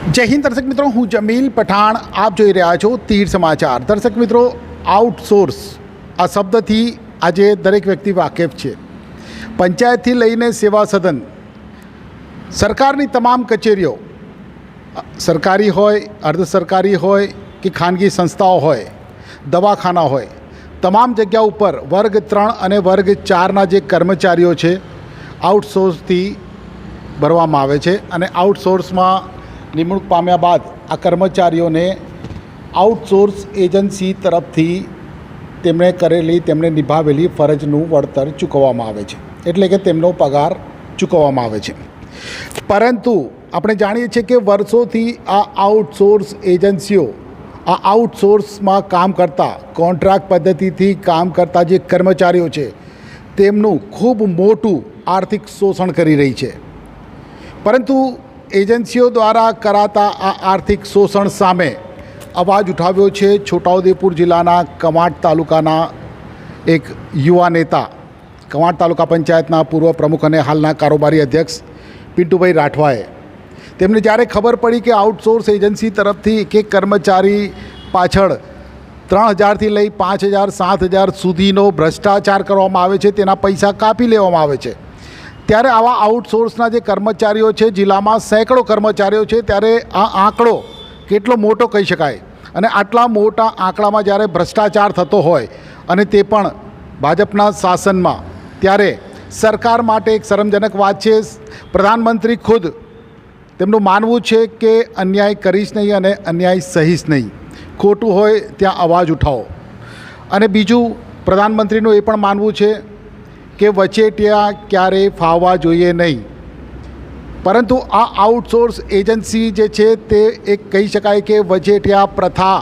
જય હિન્દ દર્શક મિત્રો, હું જમીલ પઠાણ. આપ જોઈ રહ્યા છો તીર સમાચાર. દર્શક મિત્રો આઉટસોર્સ આ શબ્દથી આજે દરેક વ્યક્તિ વાકેફ છે. પંચાયતથી લઈને સેવા સદન, સરકારની તમામ કચેરીઓ, સરકારી હોય, અર્ધ સરકારી હોય કે ખાનગી સંસ્થાઓ હોય, દવાખાના હોય, તમામ જગ્યા ઉપર વર્ગ ત્રણ અને વર્ગ ચારના જે કર્મચારીઓ છે આઉટસોર્સથી ભરવામાં આવે છે અને આઉટસોર્સમાં નિમણૂક પામ્યા બાદ આ કર્મચારીઓને આઉટસોર્સ એજન્સી તરફથી તેમણે કરેલી, તેમણે નિભાવેલી ફરજનું વળતર ચૂકવવામાં આવે છે. એટલે કે તેમનો પગાર ચૂકવવામાં આવે છે. પરંતુ આપણે જાણીએ છીએ કે વર્ષોથી આ આઉટસોર્સ એજન્સીઓ આ આઉટસોર્સમાં કામ કરતા કોન્ટ્રાક્ટ પદ્ધતિથી કામ કરતા જે કર્મચારીઓ છે, તેમનું ખૂબ મોટું આર્થિક શોષણ કરી રહી છે. પરંતુ એજન્સીઓ દ્વારા કરાતા આ આર્થિક શોષણ સામે અવાજ ઉઠાવ્યો છે. છોટાઉદેપુર જિલ્લાના કમાટ તાલુકાના એક યુવા નેતા, કમાટ તાલુકા પંચાયતના પૂર્વ પ્રમુખ અને હાલના કારોબારી અધ્યક્ષ પિન્ટુભાઈ રાઠવાએ તેમને જ્યારે ખબર પડી કે આઉટસોર્સ એજન્સી તરફથી એક એક કર્મચારી પાછળ ત્રણ હજારથી લઈ પાંચ હજાર, સાત હજાર સુધીનો ભ્રષ્ટાચાર કરવામાં આવે છે, તેના પૈસા કાપી લેવામાં આવે છે. ત્યારે આવા આઉટસોર્સના જે કર્મચારીઓ છે, જિલ્લામાં સેંકડો કર્મચારીઓ છે, ત્યારે આ આંકડો કેટલો મોટો કહી શકાય? અને આટલા મોટા આંકડામાં જ્યારે ભ્રષ્ટાચાર થતો હોય અને તે પણ ભાજપના શાસનમાં, ત્યારે સરકાર માટે એક શરમજનક વાત છે. પ્રધાનમંત્રી ખુદ તેમનું માનવું છે કે અન્યાય કરીશ નહીં અને અન્યાય સહીશ નહીં. ખોટું હોય ત્યાં અવાજ ઉઠાવો. અને બીજું, પ્રધાનમંત્રીનું એ પણ માનવું છે કે વચેટિયા ક્યારેય ફાવવા જોઈએ નહીં. પરંતુ આ આઉટસોર્સ એજન્સી જે છે તે એક કહી શકાય કે વચેટિયા પ્રથા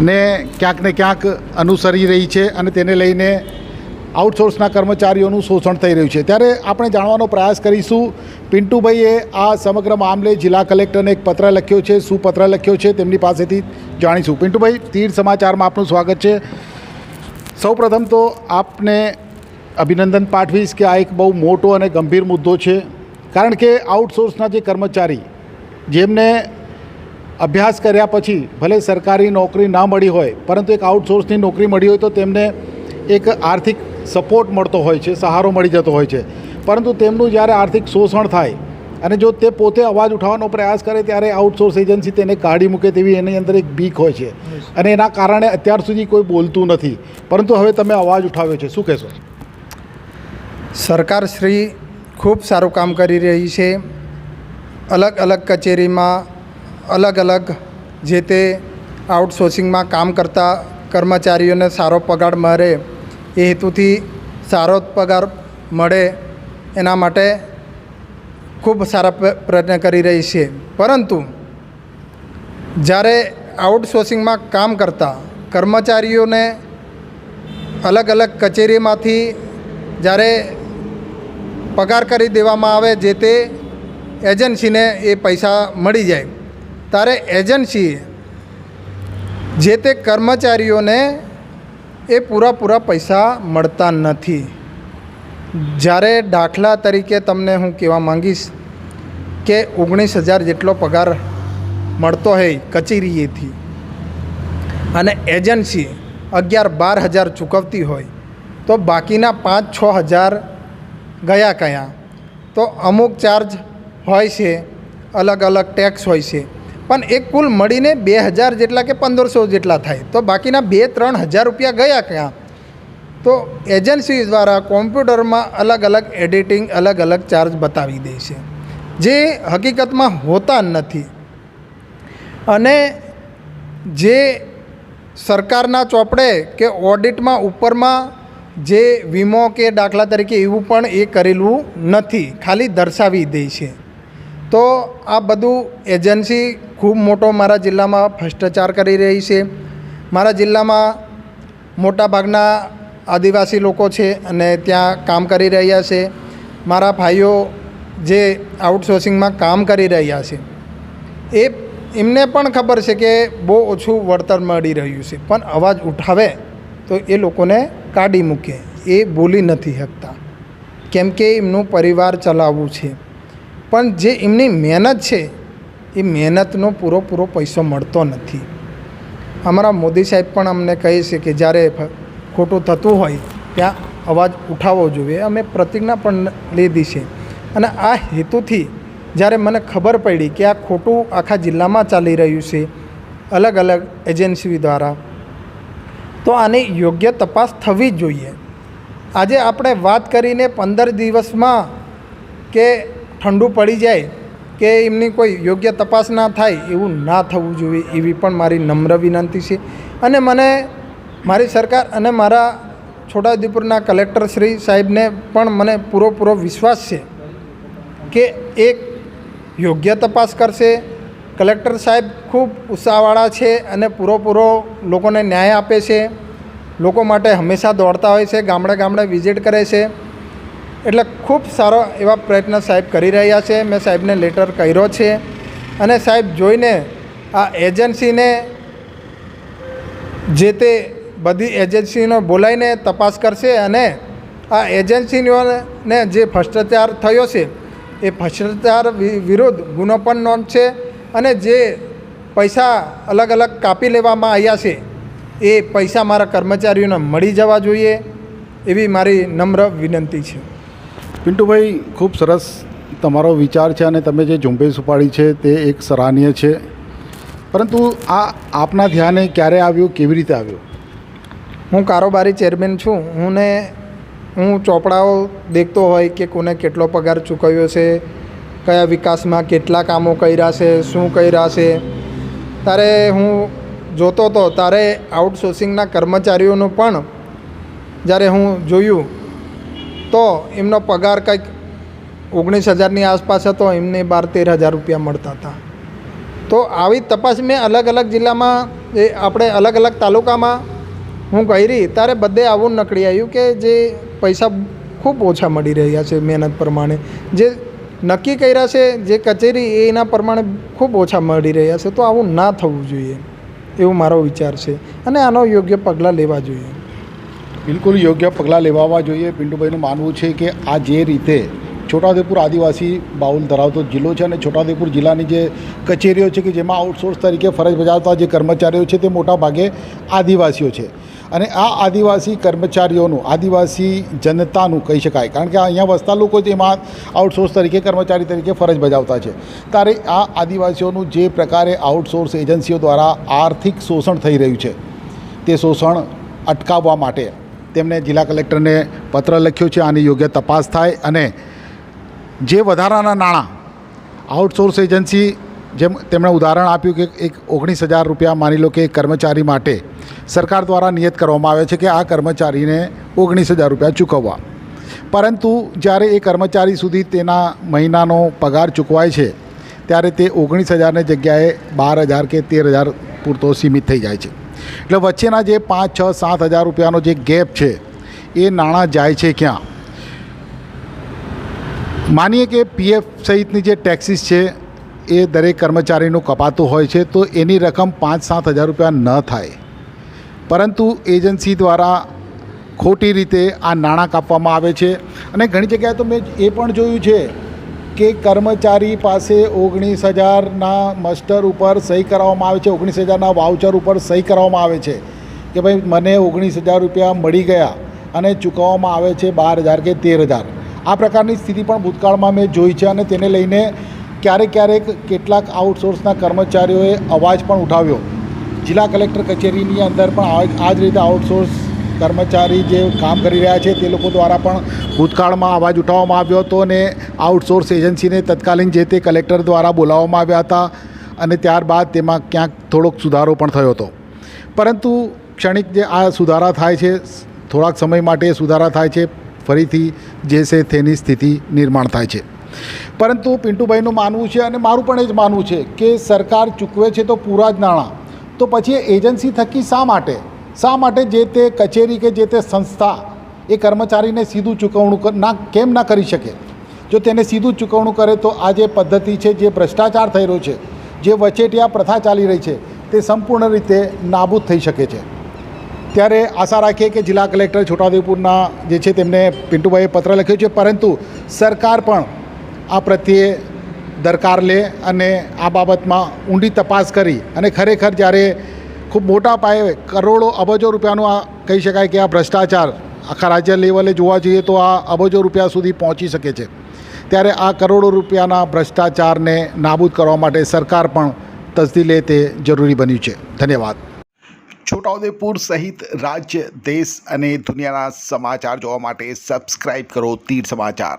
ને ક્યાંક ને ક્યાંક અનુસરી રહી છે અને તેને લઈને આઉટસોર્સના કર્મચારીઓનું શોષણ થઈ રહ્યું છે. ત્યારે આપણે જાણવાનો પ્રયાસ કરીશું, પિન્ટુભાઈએ આ સમગ્ર મામલે જિલ્લા કલેક્ટરને એક પત્ર લખ્યો છે શું પત્ર લખ્યો છે, તેમની પાસેથી જાણીશું. પિન્ટુભાઈ તીર સમાચારમાં આપનું સ્વાગત છે. સૌપ્રથમ તો આપને અભિનંદન પાઠવીશ કે આ એક બહુ મોટો અને ગંભીર મુદ્દો છે. કારણ કે આઉટસોર્સના જે કર્મચારી જેમને અભ્યાસ કર્યા પછી ભલે સરકારી નોકરી ના મળી હોય, પરંતુ એક આઉટસોર્સની નોકરી મળી હોય તો તેમને એક આર્થિક સપોર્ટ મળતો હોય છે, સહારો મળી જતો હોય છે. પરંતુ તેમનું જ્યારે આર્થિક શોષણ થાય અને જો તે પોતે અવાજ ઉઠાવવાનો પ્રયાસ કરે ત્યારે આઉટસોર્સ એજન્સી તેને કાઢી મૂકે તેવી એની અંદર એક બીક હોય છે. અને એના કારણે અત્યાર સુધી કોઈ બોલતું નથી. પરંતુ હવે તમે અવાજ ઉઠાવ્યો છે. શું કહેશો? સરકાર શ્રી ખૂબ સારું કામ કરી રહી છે. અલગ અલગ કચેરીમાં અલગ અલગ જે તે આઉટસોર્સિંગમાં કામ કરતા કર્મચારીઓને સારો પગાર મળે એ હેતુથી સારો પગાર મળે એના માટે ખૂબ સારા પ્રયત્ન કરી રહી છે. પરંતુ જ્યારે આઉટસોર્સિંગમાં કામ કરતા કર્મચારીઓને અલગ અલગ કચેરીમાંથી જ્યારે પગાર કરી દેવામાં આવે જે તે એજન્સીને એ પૈસા મળી જાય, ત્યારે એજન્સી જે તે કર્મચારીઓને એ પૂરા પૂરા પૈસા મળતા નથી. જ્યારે દાખલા તરીકે તમને હું કહેવા માંગીશ કે ઓગણીસ હજાર જેટલો પગાર મળતો હોય કચેરીએથી અને એજન્સી અગિયાર બાર હજાર ચૂકવતી હોય, તો બાકીના પાંચ છ હજાર ગયા કયા? તો અમુક ચાર્જ હોય છે, અલગ અલગ ટેક્સ હોય છે, પણ એ કુલ મળીને બે હજાર જેટલા કે પંદરસો જેટલા થાય, તો બાકીના બે ત્રણ હજાર રૂપિયા ગયા ક્યાં? તો એજન્સી દ્વારા કોમ્પ્યુટરમાં અલગ અલગ એડિટિંગ, અલગ અલગ ચાર્જ બતાવી દે છે. જે હકીકતમાં હોતા નથી. અને જે સરકારના ચોપડે કે ઓડિટમાં ઉપરમાં જે વીમો કે દાખલા તરીકે એવું પણ એ કરેલું નથી, ખાલી દર્શાવી દે છે. તો આ બધું એજન્સી ખૂબ મોટો મારા જિલ્લામાં ભ્રષ્ટાચાર કરી રહી છે. મારા જિલ્લામાં મોટાભાગના આદિવાસી લોકો છે અને ત્યાં કામ કરી રહ્યા છે. મારા ભાઈઓ જે આઉટસોર્સિંગમાં કામ કરી રહ્યા છે, એ એમને પણ ખબર છે કે બહુ ઓછું વળતર મળી રહ્યું છે. પણ અવાજ ઉઠાવે તો એ લોકોને કાઢી મૂકે, એ બોલી નથી શકતા. કેમ કે એમનું પરિવાર ચલાવવું છે. પણ જે એમની મહેનત છે, એ મહેનતનો પૂરો પૂરો પૈસો મળતો નથી. અમારા મોદી સાહેબ પણ અમને કહે છે કે જ્યારે ખોટું થતું હોય, ત્યાં અવાજ ઉઠાવવો જોઈએ. અમે પ્રતિજ્ઞા પણ લીધી છે. અને આ હેતુથી જ્યારે મને ખબર પડી કે આ ખોટું આખા જિલ્લામાં ચાલી રહ્યું છે, અલગ અલગ એજન્સી દ્વારા, તો આની યોગ્ય તપાસ થવી જોઈએ. આજે આપણે વાત કરીને પંદર દિવસમાં કે ઠંડુ પડી જાય, કે એમની કોઈ યોગ્ય તપાસ ના થાય એવું ના થવું જોઈએ એવી પણ મારી નમ્ર વિનંતી છે. અને મને મારી સરકાર અને મારા છોટાઉદેપુરના કલેક્ટર શ્રી સાહેબને પણ મને પૂરો પૂરો વિશ્વાસ છે કે એક યોગ્ય તપાસ કરશે. કલેક્ટર સાહેબ ખૂબ ઉત્સાહવાળા છે અને પૂરેપૂરો પૂરો લોકોને ન્યાય આપે છે. લોકો માટે હંમેશા દોડતા હોય છે, ગામડે ગામડે વિઝિટ કરે છે. એટલે ખૂબ સારો એવા પ્રયત્ન સાહેબ કરી રહ્યા છે. મેં સાહેબને લેટર કર્યો છે અને સાહેબ જોઈને આ એજન્સીને જે તે બધી એજન્સીનો બોલાવીને તપાસ કરશે અને આ એજન્સીઓને જે ભ્રષ્ટાચાર થયો છે, એ ભ્રષ્ટાચાર વિરુદ્ધ ગુનો પણ નોંધશે અને જે પૈસા અલગ અલગ કાપી લેવામાં આવ્યા છે, એ પૈસા મારા કર્મચારીઓને મળી જવા જોઈએ એવી મારી નમ્ર વિનંતી છે. પિન્ટુભાઈ, ખૂબ સરસ તમારો વિચાર છે અને તમે જે ઝુંબેશ ઉપાડી છે તે એક સરાહનીય છે. પરંતુ આ આપના ધ્યાને ક્યારે આવ્યું, કેવી રીતે આવ્યું? હું કારોબારી ચેરમેન છું. હું ને હું ચોપડાઓ દેખતો હોય કે કોને કેટલો પગાર ચૂકવ્યો છે, કયા વિકાસમાં કેટલા કામો કર્યા છે, શું કર્યા છે. ત્યારે હું જોતો હતો ત્યારે આઉટસોર્સિંગના કર્મચારીઓનું પણ જ્યારે હું જોયું, તો એમનો પગાર કંઈક ઓગણીસ હજારની આસપાસ હતો, એમને બાર તેર હજાર રૂપિયા મળતા હતા. તો આવી તપાસ મેં અલગ અલગ જિલ્લામાં એ આપણે અલગ અલગ તાલુકામાં હું કરી ત્યારે બધે આવું નકળી આવ્યું કે જે પૈસા ખૂબ ઓછા મળી રહ્યા છે મહેનત પ્રમાણે. જે નક્કી કર્યા છે, જે કચેરી એના પ્રમાણે ખૂબ ઓછા મળી રહ્યા છે, તો આવું ના થવું જોઈએ. એવો મારો વિચાર છે. અને આનો યોગ્ય પગલાં લેવા જોઈએ. બિલકુલ યોગ્ય પગલાં લેવાવા જોઈએ. પિન્ટુભાઈનું માનવું છે કે આ જે રીતે છોટાઉદેપુર આદિવાસી બાઉલ ધરાવતો જિલ્લો છે અને છોટાઉદેપુર જિલ્લાની જે કચેરીઓ છે કે જેમાં આઉટસોર્સ તરીકે ફરજ બજાવતા જે કર્મચારીઓ છે તે મોટા ભાગે આદિવાસીઓ છે. અને આ આદિવાસી કર્મચારીઓનું, આદિવાસી જનતાનું કહી શકાય. કારણ કે અહીંયા વસતા લોકો જ એમાં આઉટસોર્સ તરીકે, કર્મચારી તરીકે ફરજ બજાવતા છે. ત્યારે આ આદિવાસીઓનું જે પ્રકારે આઉટસોર્સ એજન્સીઓ દ્વારા આર્થિક શોષણ થઈ રહ્યું છે, તે શોષણ અટકાવવા માટે તેમણે જિલ્લા કલેક્ટરને પત્ર લખ્યો છે, આની યોગ્ય તપાસ થાય અને જે વધારાના નાણાં આઉટસોર્સ એજન્સી જેમ તેમણે ઉદાહરણ આપ્યું કે એક ઓગણીસ હજાર રૂપિયા માની લો કે કર્મચારી માટે સરકાર દ્વારા નિયત કરવામાં આવે છે કે આ કર્મચારીને ઓગણીસ હજાર રૂપિયા ચૂકવવા. પરંતુ જ્યારે એ કર્મચારી સુધી તેના મહિનાનો પગાર ચૂકવાય છે, ત્યારે તે ઓગણીસ હજારની જગ્યાએ બાર હજાર કે તેર હજાર પૂરતો સીમિત થઈ જાય છે. એટલે વચ્ચેના જે પાંચ, છ, સાત હજાર રૂપિયાનો જે ગેપ છે, એ નાણાં જાય છે ક્યાં? માનીએ કે પીએફ સહિતની જે ટેક્સીસ છે, એ દરેક કર્મચારીનું કપાતું હોય છે, તો એની રકમ પાંચ, સાત હજાર રૂપિયા ન થાય. પરંતુ એજન્સી દ્વારા ખોટી રીતે આ નાણાં કાપવામાં આવે છે. અને ઘણી જગ્યાએ તો મેં એ પણ જોયું છે કે કર્મચારી પાસે ઓગણીસ હજારના મસ્ટર ઉપર સહી કરાવવામાં આવે છે, ઓગણીસ હજારના વાઉચર ઉપર સહી કરાવવામાં આવે છે કે ભાઈ મને ઓગણીસ હજાર રૂપિયા મળી ગયા અને ચૂકવવામાં આવે છે બાર હજાર કે તેર હજાર. આ પ્રકારની સ્થિતિ પણ ભૂતકાળમાં મેં જોઈ છે અને તેને લઈને ક્યારેક ક્યારેક કેટલાક આઉટસોર્સના કર્મચારીઓએ અવાજ પણ ઉઠાવ્યો. જિલ્લા કલેક્ટર કચેરીની અંદર પણ આ જ રીતે આઉટસોર્સ કર્મચારી જે કામ કરી રહ્યા છે તે લોકો દ્વારા પણ ભૂતકાળમાં અવાજ ઉઠાવવામાં આવ્યો હતો અને આઉટસોર્સ એજન્સીને તત્કાલીન જે તે કલેક્ટર દ્વારા બોલાવવામાં આવ્યા હતા અને ત્યારબાદ તેમાં ક્યાંક થોડોક સુધારો પણ થયો હતો. પરંતુ ક્ષણિક જે આ સુધારા થાય છે, થોડાક સમય માટે સુધારા થાય છે, ફરીથી જે છે તેની સ્થિતિ નિર્માણ થાય છે. પરંતુ પિન્ટુભાઈનું માનવું છે અને મારું પણ એ જ માનવું છે કે સરકાર ચૂકવે છે તો પૂરા જ નાણાં. તો પછી એજન્સી થકી શા માટે? શા માટે જે તે કચેરી કે જે તે સંસ્થા એ કર્મચારીને સીધું ચૂકવણું ના, કેમ ના કરી શકે? જો તેને સીધું ચૂકવણું કરે તો આ જે પદ્ધતિ છે, જે ભ્રષ્ટાચાર થઈ રહ્યો છે, જે વચેટિયા પ્રથા ચાલી રહી છે, તે સંપૂર્ણ રીતે નાબૂદ થઈ શકે છે. ત્યારે આશા રાખીએ કે જિલ્લા કલેક્ટર છોટાઉદેપુરના જે છે, તેમને પિન્ટુભાઈએ પત્ર લખ્યો છે, પરંતુ સરકાર પણ આ પ્રત્યે દરકાર લે અને આ બાબતમાં ઊંડી તપાસ કરી અને ખરેખર જ્યારે ખૂબ મોટા પાયે કરોડો અબજો રૂપિયાનું આ કહી શકાય કે આ ભ્રષ્ટાચાર આખા રાજ્ય લેવલે જોવા જઈએ તો આ અબજો રૂપિયા સુધી પહોંચી શકે છે. ત્યારે આ કરોડો રૂપિયાના ભ્રષ્ટાચારને નાબૂદ કરવા માટે સરકાર પણ તસદી લે તે જરૂરી બન્યું છે. ધન્યવાદ. છોટાઉદેપુર સહિત રાજ્ય, દેશ અને દુનિયાના સમાચાર જોવા માટે સબસ્ક્રાઈબ કરો તીર સમાચાર.